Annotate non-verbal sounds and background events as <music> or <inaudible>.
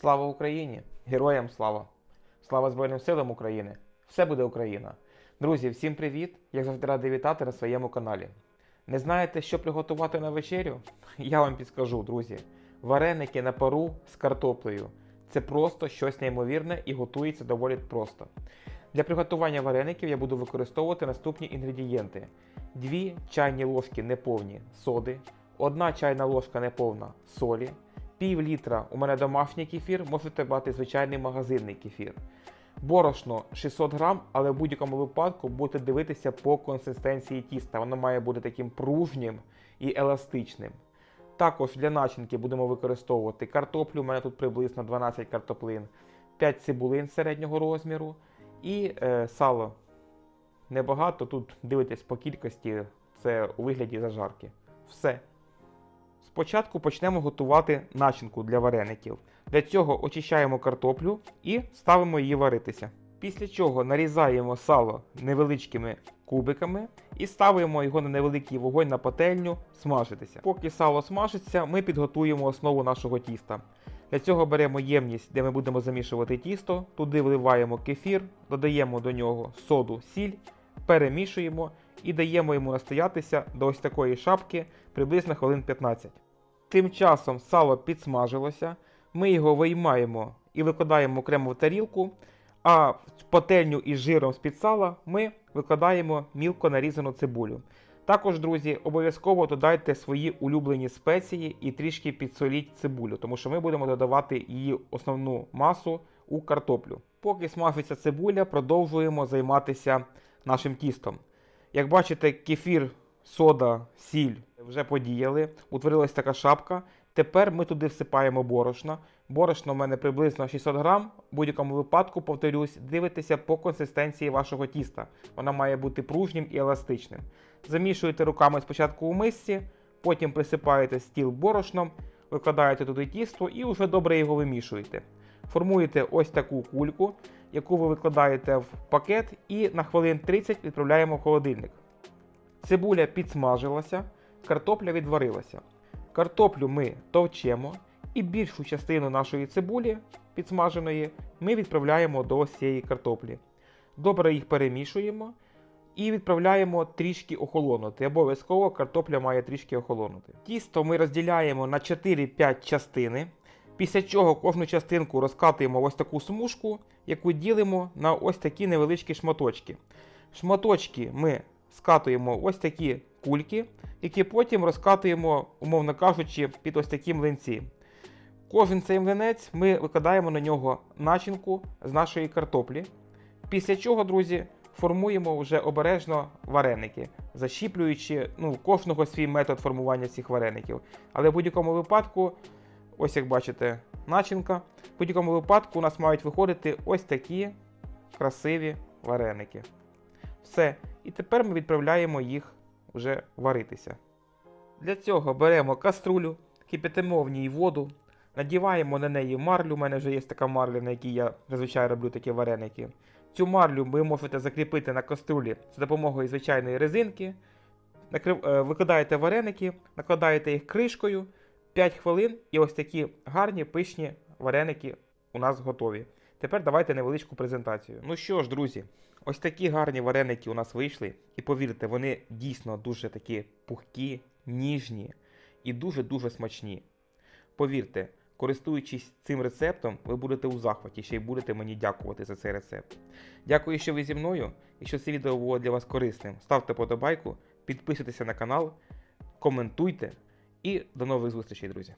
Слава Україні! Героям слава! Слава Збройним силам України! Все буде Україна! Друзі, всім привіт! Я завжди радий вітати на своєму каналі. Не знаєте, що приготувати на вечерю? <laughs> Я вам підскажу, друзі. Вареники на пару з картоплею. Це просто щось неймовірне і готується доволі просто. Для приготування вареників я буду використовувати наступні інгредієнти: 2 чайні ложки неповні соди, 1 чайна ложка неповна солі, пів літра у мене домашній кефір, можете брати звичайний магазинний кефір. Борошно 600 грам, але в будь-якому випадку будете дивитися по консистенції тіста. Воно має бути таким пружнім і еластичним. Також для начинки будемо використовувати картоплю. У мене тут приблизно 12 картоплин, 5 цибулин середнього розміру і е, сало. Небагато, тут дивитесь по кількості, це у вигляді зажарки. Все. Спочатку почнемо готувати начинку для вареників. Для цього очищаємо картоплю і ставимо її варитися. Після чого нарізаємо сало невеличкими кубиками і ставимо його на невеликий вогонь на пательню смажитися. Поки сало смажиться, ми підготуємо основу нашого тіста. Для цього беремо ємність, де ми будемо замішувати тісто, туди вливаємо кефір, додаємо до нього соду, сіль, перемішуємо і даємо йому настоятися до ось такої шапки приблизно хвилин 15. Тим часом сало підсмажилося, ми його виймаємо і викладаємо окремо в тарілку, а в пательню із жиром з-під сала ми викладаємо мілко нарізану цибулю. Також, друзі, обов'язково додайте свої улюблені спеції і трішки підсоліть цибулю, тому що ми будемо додавати її основну масу у картоплю. Поки смажиться цибуля, продовжуємо займатися нашим тістом. Як бачите, кефір, сода, сіль вже подіяли, утворилась така шапка. Тепер ми туди всипаємо борошно. Борошно в мене приблизно 600 грам. В будь-якому випадку, повторюсь, дивитеся по консистенції вашого тіста. Воно має бути пружнім і еластичним. Замішуєте руками спочатку у мисці, потім присипаєте стіл борошном, викладаєте туди тісто і вже добре його вимішуєте. Формуєте ось таку кульку, яку ви викладаєте в пакет і на хвилин 30 відправляємо в холодильник. Цибуля підсмажилася, картопля відварилася. Картоплю ми товчемо і більшу частину нашої цибулі підсмаженої ми відправляємо до цієї картоплі. Добре їх перемішуємо і відправляємо трішки охолонути. Обов'язково картопля має трішки охолонути. Тісто ми розділяємо на 4-5 частини. Після чого кожну частинку розкатуємо в ось таку смужку, яку ділимо на ось такі невеличкі шматочки. Шматочки ми скатуємо ось такі кульки, які потім розкатуємо, умовно кажучи, під ось такі млинці. Кожен цей млинець ми викладаємо на нього начинку з нашої картоплі. Після чого, друзі, формуємо вже обережно вареники, защіплюючи ну, кожного свій метод формування цих вареників. Але в будь-якому випадку, ось як бачите, начинка. В будь-якому випадку у нас мають виходити ось такі красиві вареники. Все. І тепер ми відправляємо їх вже варитися. Для цього беремо каструлю, кипятимо в ній воду, надіваємо на неї марлю. У мене вже є така марля, на якій я зазвичай роблю такі вареники. Цю марлю ви можете закріпити на каструлі за допомогою звичайної резинки. Е, Викладаєте вареники, накладаєте їх кришкою 5 хвилин, і ось такі гарні пишні вареники у нас готові. Тепер давайте невеличку презентацію. Ну що ж, друзі, ось такі гарні вареники у нас вийшли. І повірте, вони дійсно дуже такі пухкі, ніжні і дуже-дуже смачні. Повірте, користуючись цим рецептом, ви будете у захваті, ще й будете мені дякувати за цей рецепт. Дякую, що ви зі мною. Якщо це відео було для вас корисним, ставте подобайку, підписуйтеся на канал, коментуйте і до нових зустрічей, друзі.